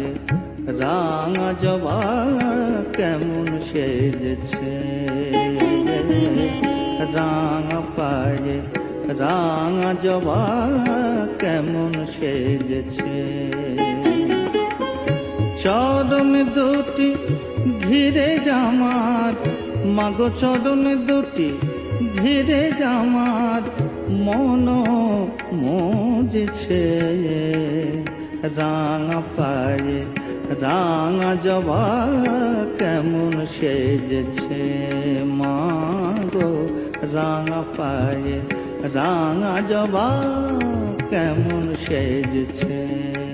পায়ে রাঙা জবা কেমন সেজেছে। রাঙা পায়ে রাঙা জবা কেমন সেজেছে। চরণ দুটি ঘিরে জামার, মাগো চরণ দুটি ঘিরে জামার মন মজেছে। রাঙা পায়ে রাঙা জবা কেমন সেজেছে? মা গো রাঙা পায়ে রাঙা জবা কেমন সেজেছে?